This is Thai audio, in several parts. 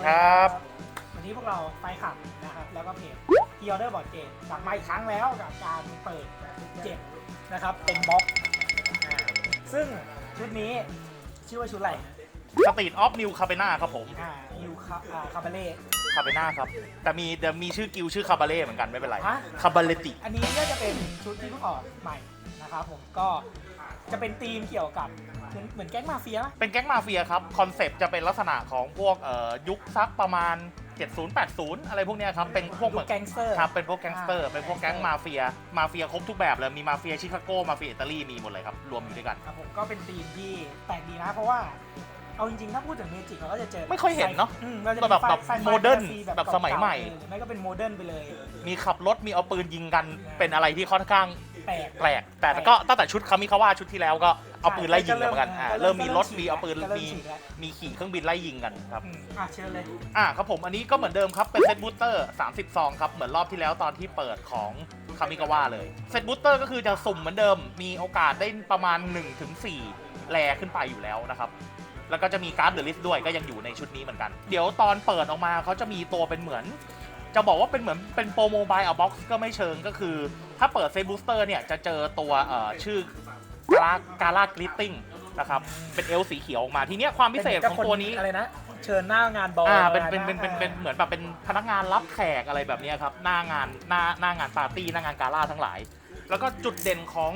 ดีครับ วันนี้พวกเราไฟขับนะครับ แล้วก็เพจพีออเดอร์บอร์ดเกตกลับมาอีกครั้งแล้วกับการเปิดเจ็ดนะครับ เป็นบล็อกอ่าซึ่งชุดนี้ชื่อว่าชุดอะไรสตรีทออฟนิวคาเบนาครับผมอ่ายูคาอ่าคาบาเล่คาเบนาครับ แต่มีแต่มีชื่อกิลชื่อคาบาเล่เหมือนกันไม่เป็นไร ฮะ คาบาเลติ อันนี้ก็จะเป็นชุดที่เพิ่งออกใหม่นะครับผมก็ จะเป็นธีมเกี่ยวกับเหมือนเหมือนแก๊งมาเฟียปะเป็นแก๊งมาเฟียครับคอนเซปต์จะเป็นลักษณะของพวกเอ่อยุคสักประมาณ 70 80 อะไรพวกเนี้ยครับเป็นพวกเหยุมืคอนแก๊งสเตอร์ ครับเป็นพวกแก๊งสเตอร์อ่าเป็นพวกแก๊งมาเฟียมาเฟียครบทุกแบบเลยมีมาเฟียชิคาโกมาเฟียอิตาลีมีหมดเลยครับรวมอยู่ด้วยกัน ครับผมก็เป็นธีมที่แปลกดีนะ เพราะว่าเอาจริงๆ ถ้าพูดถึงเมจิกเราก็จะเจอไม่ค่อยเห็นเนอะอืมเราจะแบบแบบไซไฟโมเดิร์นแฟตาซีแบบสมัยใหม่ เก่าๆเลยหรือไม่ก็เป็นโมเดิร์นไปเลย มีขับรถมีเอาปืนยิงกันเป็นอะไรที่ค่อนข้าง แปลก แปลก แต่ก็ตั้งแต่ชุดคามิคาวาชุดที่แล้วก็เอาปืนไล่ยิงกันเหมือนกันอ่าก็เริ่มมีรถฉีกมีเอาปืนก็เริ่มีฉีกแล้ว มีขี่เครื่องบินไล่ยิงกันครับ อืมอะเชิญเลย อ่าครับผมอันนี้ก็เหมือนเดิมครับ เป็นเซตบูสเตอร์30ซองครับ เหมือนรอบที่แล้วตอนที่เปิดของคามิกาวะเลยเซตบูสเตอร์ก็คือจะสุ่มเหมือนเดิม มีโอกาสได้ประมาณ 1-4 แลขึ้นไปอยู่แล้วนะครับ แล้วก็จะมีการ์ดเดอะลิสด้วยก็ยังอยู่ในชุดนี้เหมือนกัน เดี๋ยวตอนเปิดออกมาเขาจะมีตัวเป็นเหมือน จะบอกว่าเป็นเหมือนเป็นโปรโมบายเอาบ็อกซ์ก็ไม่เชิงก็คือ ถ้าเปิดเซตบูสเตอร์เนี่ย จะเจอตัวเอ่อชื่อกาลากาลากริตติ้งนะครับ เป็นเอลสีเขียวออกมาทีเนี้ยความพิเศษของตัวนี้อะไรนะ เชิญหน้างานบอลอ่าเป็นเป็นอะไระเป็นเป็นเป็นเหมือนแบบเป็นพนักงานรับแขกอะไรแบบเนี้ยครับ หน้างานหน้าหน้างานปาร์ตี้หน้างานกาล่าทั้งหลาย แล้วก็จุดเด่นของ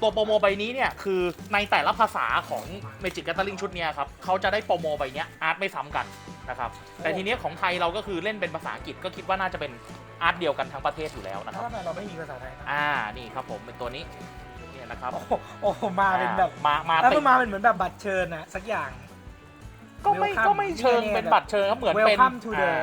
ตัวโปรโมใบนี้เนี่ยคือในแต่ละภาษาของ Magic Gathering ชุดเนี้ยครับเขาจะได้โปรโมใบเนี้ยอาร์ตไม่ซ้ำกัน นะครับแต่ทีเนี้ยของไทยเราก็คือเล่นเป็นภาษาอังกฤษก็คิดว่าน่าจะเป็นอาร์ตเดียวกันทั้งประเทศอยู่แล้วนะครับทำไมเราไม่มีภาษาไทยนะอ่านี่ครับผมเป็นตัวนี้เนี่ยนะครับโอ้โหโอ้โหมาเป็นแบบ อ่ามามาแล้วติมัดนมาเป็นเหมือนแบบบัตรเชิญอะสักอย่าง ก็ไม่ Welcome ก็ไม่เชิงเป็นบัตรเชิญครับเหมือนเป็น Welcome to the อ่า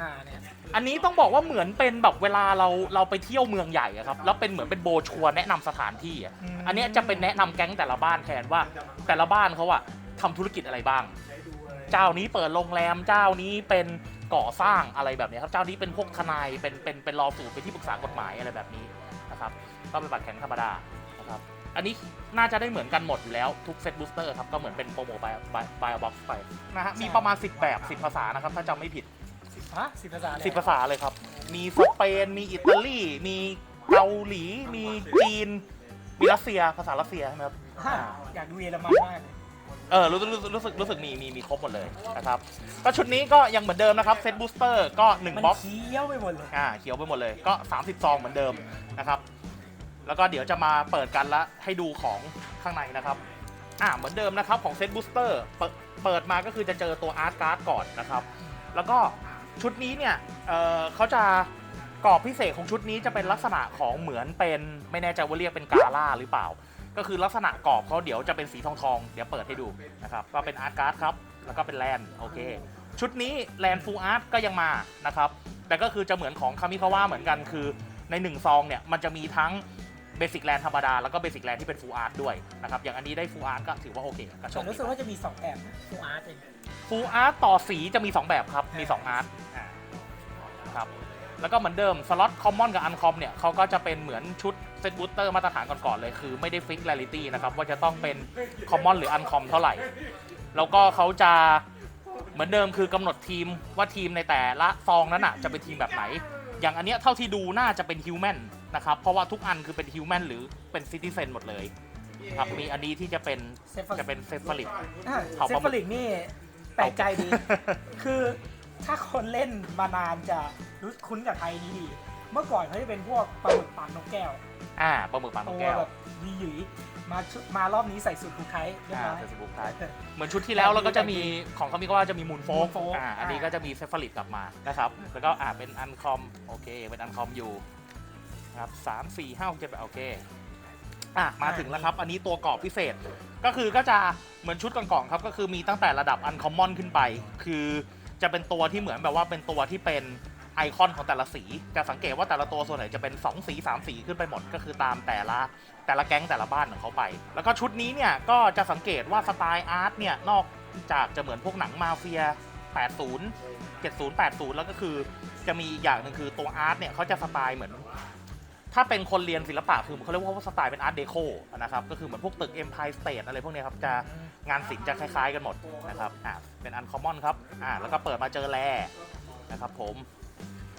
อ่าเนี่ย อันนี้ต้องบอกว่าเหมือนเป็นแบบเวลาเราเราไปเที่ยวเมืองใหญ่อะครับแล้วเป็นเหมือนเป็นโบรชัวร์แนะนำสถานที่อะมอันเนี้ยจะเป็นแนะนำแก๊งแต่ละบ้านแทนว่า แต่ละบ้านเขาอะทำธุรกิจอะไรบ้าง เจ้านี้เปิดโรงแรมเจ้านี้เป็นก่อสร้างอะไรแบบนี้ครับเจ้านี้เป็นพวกทนายเป็นเป็นเป็นรอสูตรเป็นที่ปรึกษากฎหมายอะไรแบบนี้นะครับก็เป็นบัตรแข็งธรรมดานะครับอันนี้น่าจะได้เหมือนกันหมดอยู่แล้วทุกเซตบูสเตอร์ครับก็เหมือนเป็นโปรโมบายบายบายบ็อกซ์ไปนะฮะมีประมาณ 10 แบบ 10 ภาษานะครับถ้าจำไม่ผิดฮะสิบภาษาเลยสิภาษาเลยครับ มีสเปนมีอิตาลีมีเกาหลีมีจีนมีรัสเซียภาษารัสเซียใช่ไหมครับฮะอยากดูเยอรมันมาก เลยเออรู้รู้รู้สึกรู้สึกมีมีมีครบหมดเลยนะครับก็ชุดนี้ก็ยังเหมือนเดิมนะครับเซตบูสเตอร์ก็มัน1บ็อกซ์เคี้ยวไปหมดเลยอ่าเขียวไปหมดเลยก็ 30ซองเหมือนเดิมนะครับแล้วก็เดี๋ยวจะมาเปิดกันละให้ดูของข้างในนะครับอ่าเหมือนเดิมนะครับของเซตบูสเตอร์เปิดมาก็คือจะเจอตัวอาร์ตการ์ดก่อนนะครับแล้วก็ชุดนี้เนี่ยเอ่อเขาจะกรอบพิเศษของชุดนี้จะเป็นลักษณะของเหมือนเป็นไม่แน่ใจว่าเรียกเป็นกาล่าหรือเปล่า ก็คือลักษณะกรอบเขาเดี๋ยวจะเป็นสีทองทองๆเดี๋ยวเปิดให้ดูนะครับก็เป็นอาร์ตการ์ดครับ แล้วก็เป็นแลนด์โอเค ชุดนี้แลนด์ฟูลอาร์ตก็ยังมานะครับ แต่ก็คือจะเหมือนของคามิคาวะเหมือนกันคือในหนึ่งซองเนี่ยมันจะมีทั้งเบสิกแลนด์ธรรมดา แล้วก็เบสิกแลนด์ที่เป็นฟูลอาร์ตด้วยนะครับ อย่างอันนี้ได้ฟูลอาร์ตก็ถือว่าโอเคก็โชแต่คดีรู้สึกว่าจะมีสองแบบนะฟูอาร์ตเองฟูลอาร์ตต่อสีจะมี 2 แบบครับ มี 2 อาร์ตอ่าครับแล้วก็เหมือนเดิมสล็อตคอมมอนกับอันคอมเนี่ยเขาก็จะเป็นเหมือนชุด เซตบูสเตอร์มาตรฐานก่อนๆเลยคือไม่ได้ฟิก r รลิตี้นะครับ ว่าจะต้องเป็นคอมมอนหรืออันคอมเท่าไหร่ แล้วก็เขาจะเหมือนเดิมคือกำหนดทีมว่าทีมในแต่ละซองนั้นอะจะเป็นทีมแบบไหน อย่างอันเนี้ยเท่าที่ดูน่าจะเป็นฮิวแมนนะครับ เพราะว่าทุกอันคือเป็นฮิวแมนหรือเป็นซิติเซนหมดเลยครับมีอันนี้ที่จะเป็นเซฟจะเป็นเซฟฟลิตอ่าเผาเซปลาหมึกฟลิกนี่แปลกใจดี คือถ้าคนเล่นมานานจะรู้คุ้นกับไทยนี้ดี เมื่อก่อนเขาจะเป็นพวกปลาหมึกปากนกแก้ว อ่าปลาหมึกปากนตักวแก้วแบบดีหยุยมาชุดมารอบนี้ใส่สูตรผูกไทยเรียบอ่าร้อยเฟซบุ๊กไทยเหมือนชุดที่แล้วเราก็จะมีของเขามีก็ว่าจะมีมูนโฟก Moonfolk อ่าอันนี้อ่าก็จะมีเซฟลิตกลับมานะครับแล้วก็อ่าเป็นอันคอมโอเคเป็นอันคอมอยู่นะครับสามสี่ห้าหกเจ็ดแปดโอเคอะมาถึงแล้วครับ อันนี้ตัวกรอบพิเศษ ก็คือก็จะเหมือนชุดก่อนๆครับ ก็คือมีตั้งแต่ระดับอันคอมมอนขึ้นไป คือจะเป็นตัวที่เหมือนแบบว่าเป็นตัวที่เป็น ไอคอนของแต่ละสี จะสังเกตว่าแต่ละตัวส่วนใหญ่จะเป็น 2 สี 3 สีขึ้นไปหมด ก็คือตามแต่ละแต่ละแก๊งแต่ละบ้านของเขาไป แล้วก็ชุดนี้เนี่ยก็จะสังเกตว่าสไตล์อาร์ตเนี่ยนอกจากจะเหมือนพวกหนังมาเฟีย 80 70 80 แล้วก็คือจะมีอีกอย่างหนึ่งคือตัวอาร์ตเนี่ยเขาจะสไตล์เหมือน ถ้าเป็นคนเรียนศิลปะคือเขาเรียกว่าสไตล์เป็นอาร์ตเดโคนะครับก็คือเหมือนพวกตึก Empire State อะไรพวกนี้ครับจะงานศิลป์จะคล้ายๆกันหมดนะครับอ่าเป็นอันคอมมอนครับอ่าแล้วก็เปิดมาเจอแลนะครับผม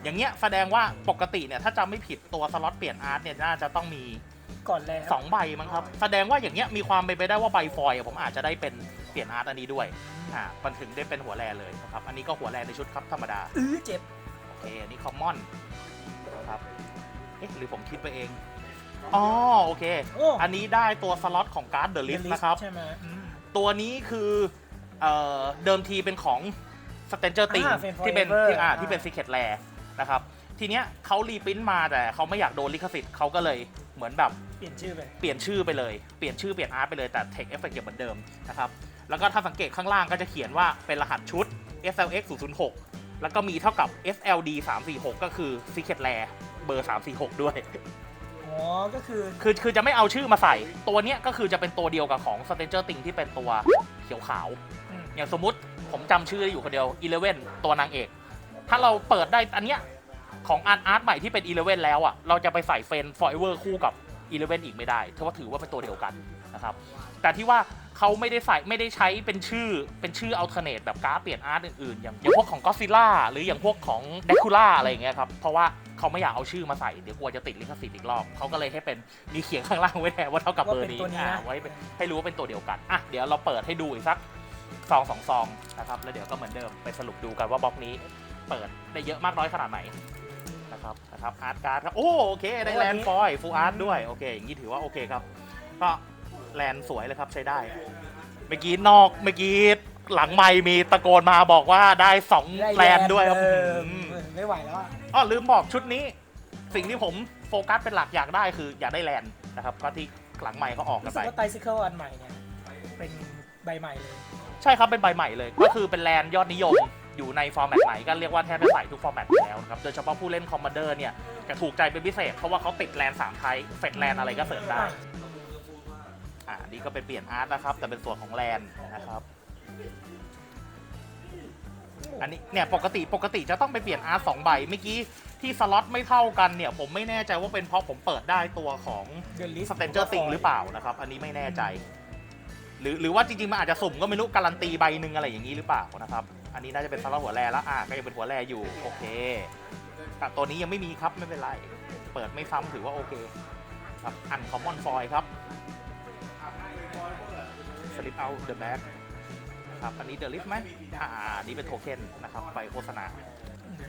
อย่างเงี้ยแสดงว่าปกติเนี่ยถ้าจำไม่ผิดตัวสล็อตเปลี่ยนอาร์ตเนี่ยน่าจะต้องมีก่อนแล้ว2ใบมั้งครับ แสดงว่าอย่างเงี้ยมีความเป็นไปได้ว่าใบฟอยล์อะผมอาจจะได้เป็นเปลี่ยนอาร์ตอันนี้ด้วยอ่ามันถึงได้เป็นหัวแรเลยนะครับอันนี้ก็หัวแรในชุดครับธรรมดาอื้อเจ็บโอเคอันนี้คอมมอนนะครับเอ๊ะหรือผมคิดไปเองอ๋อโอเค โอ้อันนี้ได้ตัวสล็อตของการ์ดเดอะลิส The นะครับ ใช่ไหมอืม ตัวนี้คือเอ่อเดิมทีเป็นของ s t a n g e r t h i n g อ่า Fame ที่เป็น Forever ที่อ่าอ่า ที่เป็น Secret Rare นะครับทีเนี้ยเขารีปริ้นมาแต่เขาไม่อยากโดนลิขสิทธิ์เขาก็เลยเหมือนแบบเปลี่ยนชื่อไปเปลี่ยนชื่อไปเลยเปลี่ยนชื่อเปลี่ยนอาร์ตไปเลยแต่ Tech Effect ยังเหมือนเดิมนะครับแล้วก็ถ้าสังเกตข้างล่างก็จะเขียนว่าเป็นรหัสชุด SLX 006 แล้วก็มีเท่ากับ SLD 346 ก็คือ Secret Rare เบอร์ 346 ด้วย อ๋อ ก็คือ คือคือจะไม่เอาชื่อมาใส่ ตัวเนี้ยก็คือจะเป็นตัวเดียวกับของ Stranger Things ที่เป็นตัวเขียวขาว อืม อย่างสมมุติผมจำชื่อได้อยู่คนเดียว Eleven ตัวนางเอก ถ้าเราเปิดได้อันเนี้ยของอาร์ตอาร์ตใหม่ที่เป็น Eleven แล้วอะเราจะไปใส่เฟน Forever คู่กับ Eleven อีกไม่ได้เพราะว่าถือว่าเป็นตัวเดียวกันนะครับแต่ที่ว่าเขาไม่ได้ใส่ไม่ได้ใช้เป็นชื่อเป็นชื่อ alternate แบบการ์ดเปลี่ยนอาร์ตอื่นๆ อย่างอย่างพวกของ Godzilla หรืออย่างพวกของ Dracula อะไรอย่างเงี้ยครับ เพราะว่าเขาไม่อยากเอาชื่อมาใส่เดี๋ยวกลัวจะติดลิขสิทธิ์อีกรอบเขาก็เลยให้เป็นมีเขียนข้างล่างไว้แทนว่าเท่ากับเบอร์นี้ว่าเป็นตัวนี้นะอ่าไว้เป็นให้รู้ว่าเป็นตัวเดียวกันอะเดี๋ยวเราเปิดให้ดูอีกสักซองสองซองนะครับแล้วเดี๋ยวก็เหมือนเดิมไปสรุปดูกันว่าบล็อกนี้ เปิดได้เยอะมากน้อยขนาดไหนนะครับนะครับอาร์ตการ์ดครับโอ้โอเคได้แลนด์ฟอยฟูอาร์ตด้วยโอเคอย่างนี้ถือว่าโอเคครับ ก็แลนด์สวยเลยครับใช้ได้ เมื่อกี้นอกเมื่อกี้หลังไม่มีตะโกนมาบอกว่าได้สองได้แลนด์ด้วยครับเอออืม ไม่ไหวแล้วอะอ๋อลืมบอกชุดนี้ สิ่งที่ผมโฟกัสเป็นหลักอยากได้คืออยากได้แลนด์นะครับก็ที่หลังใหม่เขาออกกันรู้สึไปกว่าไตซิเคิลอันใหม่เนี่ยเป็นใบใหม่เลย ใช่ครับเป็นใบใหม่เลย ก็คือเป็นแลนด์ยอดนิยม อยู่ในฟอร์แมตไหนก็เรียกว่าแทบจะใส่ทุกฟอร์แมตอยู่แล้วนะครับโดยเฉพาะผู้เล่นคอมมานเดอร์เนี่ยจะถูกใจเป็นพิเศษ เพราะว่าเขาติดแลนด์สามไทยเฟดแลนด์อะไรก็เสริมได้อ่านี่ก็เป็นเปลี่ยนอาร์ตนะครับ แต่เป็นส่วนของแลนด์นะครับอันนี้เนี่ยปกติปกติจะต้องไปเปลี่ยนอาร์ตสองใบเมื่อกี้ที่สล็อตไม่เท่ากันเนี่ย ผมไม่แน่ใจว่าเป็นเพราะผมเปิดได้ตัวของ The List สเตนเจอร์ติงหรือเปล่านะครับ อันนี้ไม่แน่ใจ หรือหรือว่าจริงๆ มันอาจจะสุ่มก็ไม่รู้การันตีใบหนึ่งอะไรอย่างนี้หรือเปล่านะครับ อันนี้น่าจะเป็นสล็อตหัวแรแล้วอะก็ยังเป็นหัวแรอยู่โอเคแต่ตัวนี้ยังไม่มีครับไม่เป็นไรเปิดไม่ซ้ำถือว่าโอเคครับอันคอมมอนฟอยครับสลิปเอาเดอะแบ็กครับอันนี้เดอะลิฟไหมอ่าอันนี้เป็นโทเค็นนะครับไปโฆษณา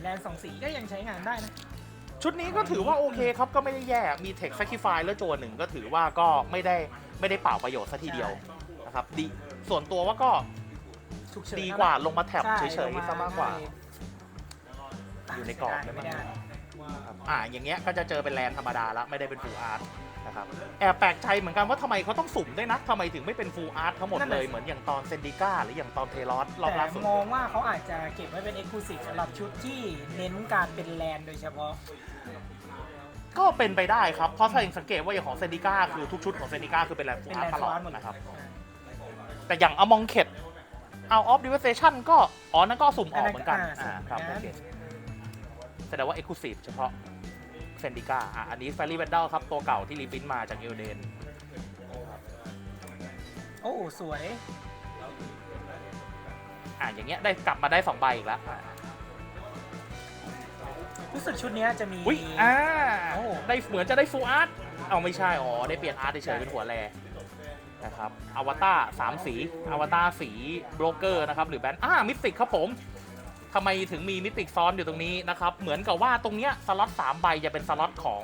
แลนด์สองสีก็ยังใช้งานได้นะ ชุดนี้ก็ถือว่าโอเคครับก็ไม่ได้แย่ มีเทค Sacrifice แล้วโจนหนึ่งก็ถือว่าก็ไม่ได้ไม่ได้เปล่าประโยชน์ซะทีเดียวนะครับดีส่วนตัวว่าก็ ฉุกเฉินดีกว่าลงมาแท็บใช่เฉยลงๆซะมากกว่าได้อยู่ในกรอบได้ไม่มั้งได้ ครับอ่าอย่างเงี้ยก็จะเจอเป็นแลนธรรมดาแล้วไม่ได้เป็นฟูลอาร์ตนะครับแอบแปลกใจเหมือนกันว่าทำไมเขาต้องสุ่มด้วยนะทำไมถึงไม่เป็นฟูลอาร์ตทั้งหมดเลยเหมือนอย่างตอนเซนดิก้าหรืออย่างตอนเทลอสรอบแต่ล่าสุดมองว่าเขาอาจจะเก็บไว้เป็นเอ็กซ์คลูซีฟสำหรับชุดที่เน้นการเป็นแลนด์โดยเฉพาะ ก็เป็นไปได้ครับ เพราะถ้าอย่างสังเกตว่าอย่างของเซนดิก้าคือทุกชุดของเซนดิก้าคือเป็นแลนฟูเป็ลนอาแลร์นตด์ตฟลออดร์หมดเลยนะครับอ่าแต่อย่างอมองเข็ด เอาออฟดิเวสเซชันก็ อ๋อ นั่นก็สุ่มออกเหมือนกันอ่าอ่าครับโอเคแสดงว่า Exclusive เฉพาะเซนดิก้าอะอันนี้แฟรี่แวนด l ครับ ตัวเก่าที่รีพินมาจากเอลเดน โอ้สวย อะอย่างเงี้ยได้กลับมาได้ 2 ใบอีกแล้วอะรู้สึกชุดเนี้ยจะมี อุ้ยอ่าโอ้ได้เหมือนจะได้ฟูลอาร์ตเอาไม่ใช่ อ๋อ ได้เปลี่ยนอาร์ตเฉยๆเป็นหัวแร นะครับอวตารสามสีอวตารสีโบรกเกอร์นะครับหรือแบนอ่ามิติกครับผมทำไมถึงมีมิติกซ้อนอยู่ตรงนี้นะครับ เหมือนกับว่าตรงเนี้ยสล็อต3ใบจะเป็นสล็อตของ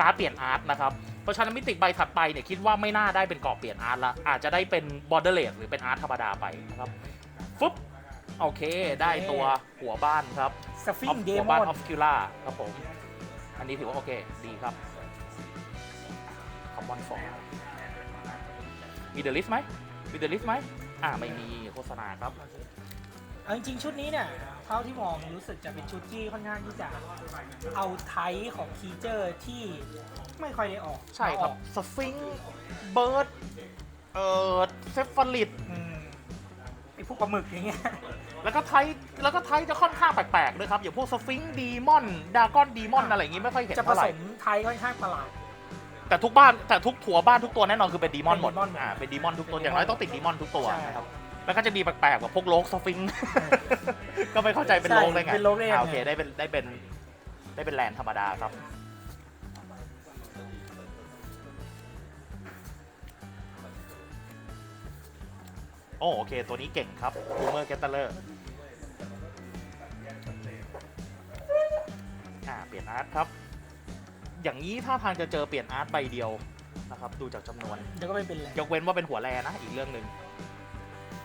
การ์ดเปลี่ยนอาร์ตนะครับ เพราะฉะนั้นมิติกใบถัดไปเนี่ยคิดว่าไม่น่าได้เป็นกรอบเปลี่ยนอาร์ตละ อาจจะได้เป็นบอร์เดอร์เลสหรือเป็นอาร์ตธรรมดาไปนะครับฟึบโอเค ได้ตัวหัวบ้านครับสฟิงเดหัวมบ้าอนนออฟคิล่าครับผม อันนี้ถือว่าโอเค ดีครับคอมมอนฟอร์ มีเดอะลิสไหมมีเดอะลิสไหมอ่าไม่มีโฆษณาครับ เอาจริงๆชุดนี้เนี่ยเท่าที่มองรู้สึกจะเป็นชุดที่ค่อนข้างที่จะเอาไทป์ของคีเจอร์ที่ไม่ค่อยได้ออกใช่ครับมาออกสฟิงเบิร์ดเอ่อเซฟาลิตอืมไอพวกปลาหมึกอย่างเงี้ยแล้วก็ไทยแล้วก็ไทยจะค่อนข้างแปลกๆด้วยครับ อย่างพวกสฟิงดีมอนดากอนดีมอนอะไรอย่างงี้ไม่ค่อยเห็นจะผเท่าไหสร่มไทยค่อนข้างประหลาด แต่ทุกบ้านแต่ทุกถัวบ้านทุกตัวแน่นอนคือเป็นดีมอนหมดเป็น Demon หมด อ่าเป็นดีมอนทุกตัวเป็นอย่างน้อย Demon ต้องติดดีมอนทุกตัวใช่นะครับ แล้วก็จะมีแปลกๆแบบพวกโลกสฟิงค์ ก็ไม่เข้าใจเป็นโลกได้ไงใช่เป็นโลกได้ยังไง อ่าโอเคได้เป็นได้เป็นได้เป็นแลนด์ธรรมดาครับ โอ้โอเค ตัวนี้เก่งครับบูมเมอร์เกตเตอร์อ่าเปลี่ยนอาร์ตครับ อย่างนี้ถ้าทางจะเจอเปลี่ยนอาร์ตใบเดียวนะครับดูจากจำนวน เดี๋ยวก็ไม่เป็นไรยกเว้นว่าเป็นหัวแรนะ อีกเรื่องหนึ่ง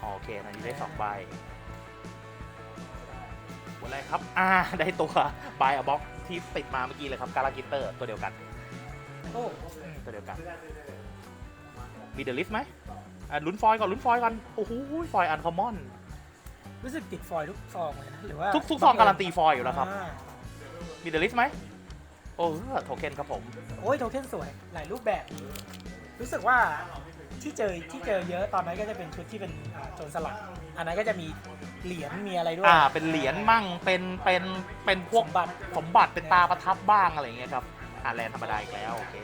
อ๋อโอเคอันนี้ได้สองใบหัวแรครับ อ่า ได้ตัวบายอะบ็อกที่ติดมาเมื่อกี้เลยครับการากิเตอร์ตัวเดียวกันโอ้อืมตัวเดียวกัน มีเดลิสไหมอ่าลุ้นฟอยล์ก่อนลุ้นฟอยล์ก่อนโอ้โหฟอยอันคอมมอน รู้สึกติดฟอยล์ทุกซองเลยนะหรือว่าทุกทุกซองการันตีฟอยล์อยู่แล้วครับอ่ามีเดลิสไหม โอ้โทเค็นครับผม โอ้ยโทเค็นสวย หลายรูปแบบ รู้สึกว่าที่เจอที่เจอเยอะตอนนั้นก็จะเป็นชุดที่เป็นอ่าโจรสลัด อันนั้นก็จะมีเหรียญมีอะไรด้วยอ่า เป็นเหรียญมั่ง เป็น เป็น เป็นพวกสมบัติสมบัติเป็นตาประทับบ้างอะไรอย่างเงี้ยครับ อ่าแลนด์ธรรมดาอีกแล้วโอเค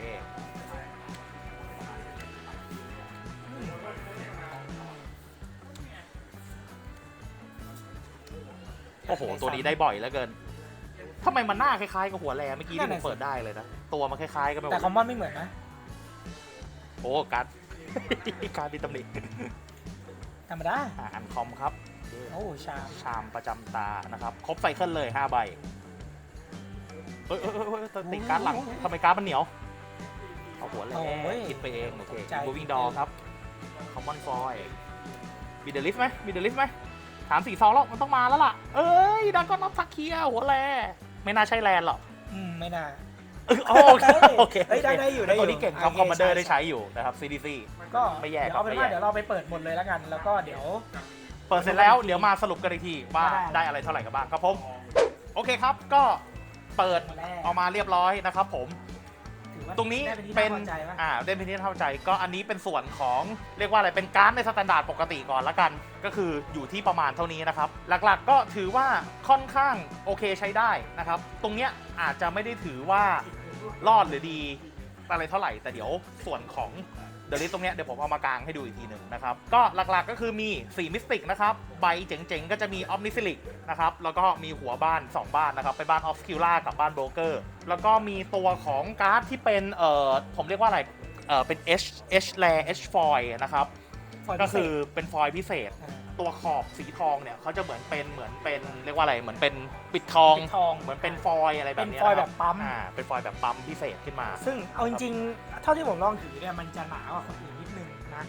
โอ้โห ตัวนี้ได้บ่อยเหลือเกิน ทำไมมันหน้าคล้ายๆกับหัวแรเมื่อกี้ที่ผมเปิดได้เลยนะ ตัวมันคล้ายๆกันไปหมแต่ดคอมมอนไม่เหมือนนะ โอ้การ์ด การ์ดดิตำหนิธรรมดา อ่าอันคอมครับ โอ้ชามชามประจำตานะครับ ครบไซเคิลเลย 5 ใบเอ้ยเอ้ยเอ้ยเอ้ยติดการ์ดหลังทำไมการ์ดมันเหนียว เอาหัวแหลคิดไปเอง โอเค moving door ครับ common foil มีเดลิสไหมมีเดลิสไหมถามสี่ซองแล้วมันต้องมาแล้วล่ะ เอ้ยดังก็น็อตทักเคียหัวแล ไม่น่าใช่แลนหรอกอืมไม่น่าเออโอเคโอเคเฮ้ยได้ได้อยู่ได้อยู่ตัวนี้เก่งครับโอเคคอมมานเดอร์ใช่ได้ใช้อยู่นะครับ CDC ก็ไม่แย่เดี๋ยวเอาเป็นครับไม่ว่าแย่ เดี๋ยวเราไปเปิดหมดเลยแล้วกัน แล้วก็เดี๋ยว เปิดเสร็จแล้วเดี๋ยวมาสรุปกันอีกทีว่าได้ได้อะไรเท่าไหร่กันบ้างครับผม โอเคครับก็เปิดมาแรกออกมาเรียบร้อยนะครับผมถือว่า ตรงนี้ได้ที่เป็นาพอใจปะ อ่าได้เป็นที่เข้าใจ ก็อันนี้เป็นส่วนของเรียกว่าอะไรเป็นการ์ดในสแตนดาร์ดปกติก่อนละกัน ก็คืออยู่ที่ประมาณเท่านี้นะครับ หลักๆก็ถือว่าค่อนข้างโอเคใช้ได้นะครับ ตรงเนี้ยอาจจะไม่ได้ถือว่ารอดหรือดีอะไรเท่าไหร่ แต่เดี๋ยวส่วนของ เดี๋ยวลิสตรงเนี้ยเดี๋ยวผมเอามากางให้ดูอีกทีหนึ่งนะครับ ก็หลักๆก็คือมี 4 มิสติกนะครับ ใบเจ๋งๆ ก็จะมีออฟนิซิลิกนะครับ แล้วก็มีหัวบ้าน 2 บ้านนะครับเป็นบ้านออฟสคิล่ากับบ้านโบรกเกอร์ แล้วก็มีตัวของการ์ดที่เป็นเอ่อผมเรียกว่าอะไรเอ่อเป็น H H l a H foil นะครับ ฟยล์ก็พิเศษคือเป็นฟอยล์พิเศษาตัวขอบสีทองเนี่ยเขาจะเหมือนเป็นเหมือนเป็นเรียกว่าอะไรเหมือนเป็นปิดทองปิดทอง เหมือนเป็นฟอยล์อะไรแบบเป็นเนี้ฟอยล์นะคแบรับปั๊ม อ่าเป็นฟอยล์แบบปั๊มพิเศษขึ้นมา ซึ่งเอาจริงๆ เท่าที่ผมลองถือเนี่ยมันจะหนากว่าคนอื่นนิดนึงนะ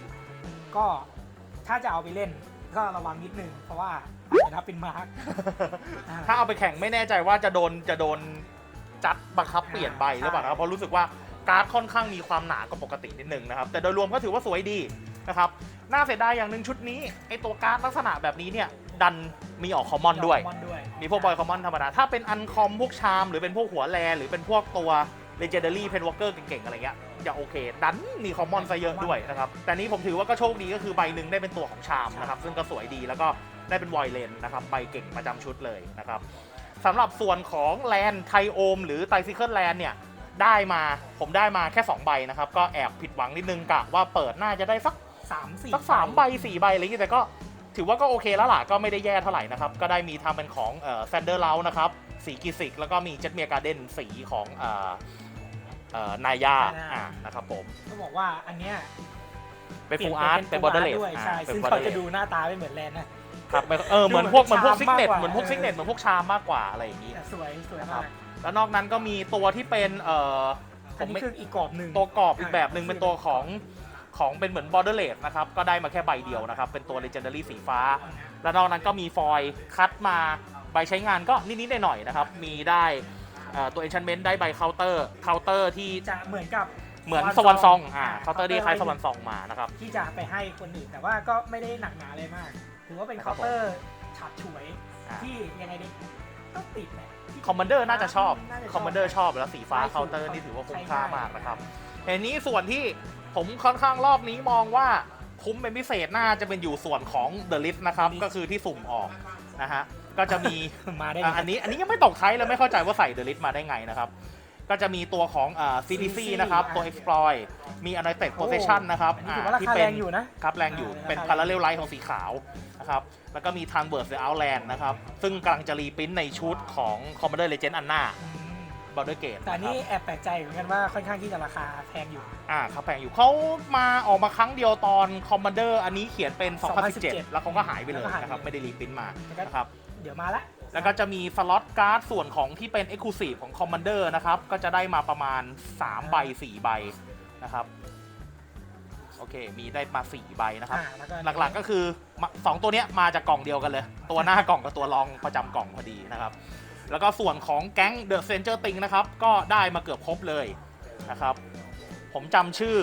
ก็ถ้าจะเอาไปเล่นก็ระวังนิดนึง เพราะว่าอาจจะนับเป็นมาร์กอ่าถ้าเอาไปแข่งไม่แน่ใจว่าจะโดนจะโดนจัดบังคับเปลี่ยนใบหรือเปล่านะครับเพราะรู้สึกว่าการ์ดค่อนข้างมีความหนากว่าปกตินิดนึงนะครับ แต่โดยรวมก็ถือว่าสวยดีนะครับ น่าเสียดายอย่างหนึ่งชุดนี้ไอตัวการ์ดลักษณะแบบนี้เนี่ยดันมีออกคอมมอนด้วยคอมมอนด้วย มีพวกบอยคอมมอนธรรมดา ถ้าเป็นอันคอมพวกชาม หรือเป็นพวกหัวแลหรือเป็นพวกตัวเลเจนดารี่เพนวอ l เกอร์เก่งๆ อะไรเงี้ยยังโอเค ดันมีคอมมอนซะเยอะด้วยนะครับ แต่นี้ผมถือว่าก็โชคดีก็คือใบหนึ่งได้เป็นตัวของชามนะครับ ซึ่งก็สวยดีแล้วก็ได้เป็นวอยเลนนะครับ ใบเก่งประจำชุดเลยนะครับสำหรับส่วนของแลนไทโอม หรือไตซิเคิลแลนเนี่ยได้มาผมได้มาแค่ 2 ใบนะครับ ก็แอบผิดหวังนิดนึงกะว่าเปิดน่าจะได้สัก สามสี่สักสามใบสี่ใบอะไรอย่างเงี้ยแต่ก็ถือว่าก็โอเคแล้วล่ะก็ไม่ได้แย่เท่าไหร่นะครับ ก็ได้มีทำเป็นของเอ่อแซนเดอร์เลานะครับ สีกิสิก แล้วก็มีเจ็ตเมียการ์เดนสีของเอ่อเอ่อนายาอ่านะครับผมต้องบอกว่าอันเนี้ยเป็นฟูอาร์ตเป็นบอร์เดอร์เลสด้วยใช่เป็นซึ่งบอร์เดเขาอร์เลจะสดูหน้าตาไม่เหมือนแลนด์นะครับเออเหมือนพวกเหมือนพวกชาซิมกเน็ตมากกว่าเหมือนพวกเออซิกเน็ตเหมือนพวกชามมากกว่าอะไรอย่างนี้แต่สวยสวยครัมาบกแล้วนอกนั้นก็มีตัวที่เป็นเอ่อผอันมนี้ไม่คืออีกกรอบหนึ่งตัวกรอบอีกแบบหนึ่งอ่าเป็นตัวของ ของเป็นเหมือน borderless นะครับ ก็ได้มาแค่ใบเดียวนะครับ เป็นตัว legendary สีฟ้า แล้วนอกนั้นก็มีฟอยล์คัดมาใบใช้งานก็นิดๆหน่อยๆนะครับ มีได้เอ่อตัว enchantment ได้ใบเคาน์เตอร์เคาน์เตอร์ที่จะเหมือนกับเหมือนส Swan วรรค์ซอง Song อ่าอ่าเคาน์เตอร์ที่คล้ายสวรรค์ซองมานะครับ ที่จะไปให้คนอื่นแต่ว่าก็ไม่ได้หนักหนาเลยมาก ถือว่าเป็นครัเคาบน์เตอร์ฉาบฉวยอ่าที่ยังไงดีต้องติดแหละคอมมานเดอร์น่าจะชอบน่าจะชอบ คอมมานเดอร์ชอบแล้วสีฟ้าใช่เคาน์เตอร์นี่ถือว่าคุ้มใช้ค่าได้มากนะครับเห็นนี้ส่วนที่ ผมค่อนข้างรอบนี้มองว่าคุ้มเป็นพิเศษน่าจะเป็นอยู่ส่วนของ The List นะครับ ก็คือที่สุ่มออกนะฮะ ก็จะมีมาได้อะอันนี้อันนี้ยังไม่ตกไทยเลยไม่เข้าใจว่าใส่เดลิทมาได้ไงนะครับ ก็จะมีตัวของอ่า CDC CDC นะครับ ตัวอ่า exploit มี United Possession นะครับอันนี้ถือว่าราคาแรงอยู่นะครับแรงอยู่อ่าเป็นราคา Parallel Light ของสีขาวนะครับ แล้วก็มี t r a n v e r s e Outland นะครับ ซึ่งกำลังจะรีปริ้นในชุดของ Commander Legend Anna อืม Border Gate แต่อันนี่แอบแปลกใจเหมือนกันว่าค่อนข้างที่จะราคาแพงอยู่ อ่าครับแพงอยู่เขามาออกมาครั้งเดียวตอน Commander อันนี้เขียนเป็น2017 2017 แล้วเขาก็หายไปเลยแล้วก็หายไปนะครับไม่ได้รีปริ้นมาแล้วก็นะครับเดี๋ยวมาละแล้วก็จะมีสล็อตการ์ดส่วนของที่เป็น Exclusive ของ Commander นะครับ ก็จะได้มาประมาณ 3 ใบ 4 ใบนะครับ โอเค มีได้มา 4 ใบนะครับอ่าแล้วก็หลักๆก็คือมาสองตัวเนี้ยมาจากกล่องเดียวกันเลย ตัวหน้ากล่องกับตัวรองประจำกล่องพอดีนะครับ แล้วก็ส่วนของแก๊ง The Stranger Things นะครับ ก็ได้มาเกือบครบเลยนะครับ ผมจำชื่อ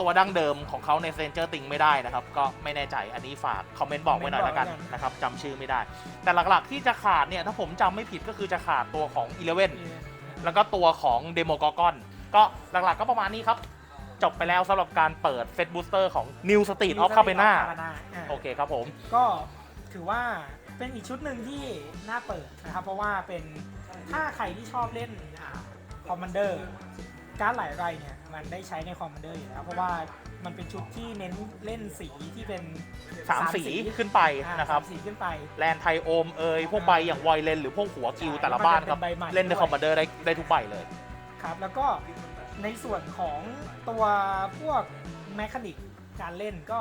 ตัวดั้งเดิมของเขาใน Stranger Things ไม่ได้นะครับ ก็ไม่แน่ใจอันนี้ฝากคอมเมนต์บอกไว้หน่อยแล้วกันนะครับจำชื่อไม่ได้ แต่หลักๆที่จะขาดเนี่ยถ้าผมจำไม่ผิดก็คือจะขาดตัวของ Eleven แล้วก็ตัวของ Demo g o g o n ก็หลักๆก็ประมาณนี้ครับ จบไปแล้วสำหรับการเปิด Set Booster ของ New Street of c a p e n a อ่าโอเคครับผม ก็ถือว่า เป็นอีกชุดหนึ่งที่น่าเปิดนะครับ เพราะว่าเป็นถ้าใครที่ชอบเล่นคอมมานเดอร์การดหลายไรเนี่ยมันได้ใช้ในคอมมานเดอร์อยู่แล้ว เพราะว่ามันเป็นชุดที่เน้นเล่นสีที่เป็นสามสีขึ้นไปอ่านะครับสามสีขึ้นไปแลนไทโอมเอยพวกใบอย่างไวเลนหรือพวกหัวกิวแต่ละบ้านครับมันจะเป็นใบใหม่เล่นในด้วยคอมมานเดอร์ได้ได้ทุกใบเลยครับ แล้วก็ในส่วนของตัวพวกแมคานิกการเล่นก็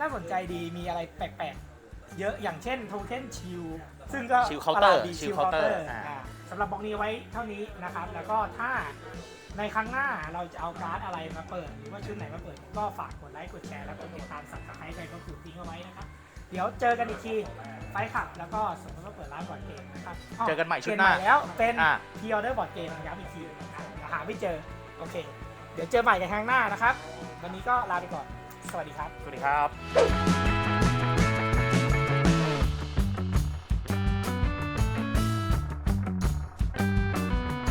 น่าสนใจดีมีอะไรแปลกๆ เยอะอย่างเช่นโทเค็นชิลซึ่งก็ Shield Counter ประหลาดดี Shield Shield Counter Counter อ่าอ่า สำหรับบล็อกนี้ไว้เท่านี้นะครับ แล้วก็ถ้าในครั้งหน้าเราจะเอาการ์ดอะไรมาเปิด หรือว่าชุดไหนมาเปิด ก็ฝากกดไลค์กดแชร์แล้วก็ติดตามสับสไครต์ไปก็คือทิ้งเอาไว้นะครับ เดี๋ยวเจอกันอีกทีไฟขับ แล้วก็สมมติว่าเปิดร้านบอร์ดเกมนะครับเจอกันใหม่ชุดเปลี่ยหน้าใแล้วเป็นอ่า พีออเดอร์บอร์ดเกมย้ำอีกทีอะเดี๋ยวหาไม่เจอโอเค เดี๋ยวเจอใหม่กันครั้งหน้านะครับ วันนี้ก็ลาไปก่อน สวัสดีครับ สวัสดีครับ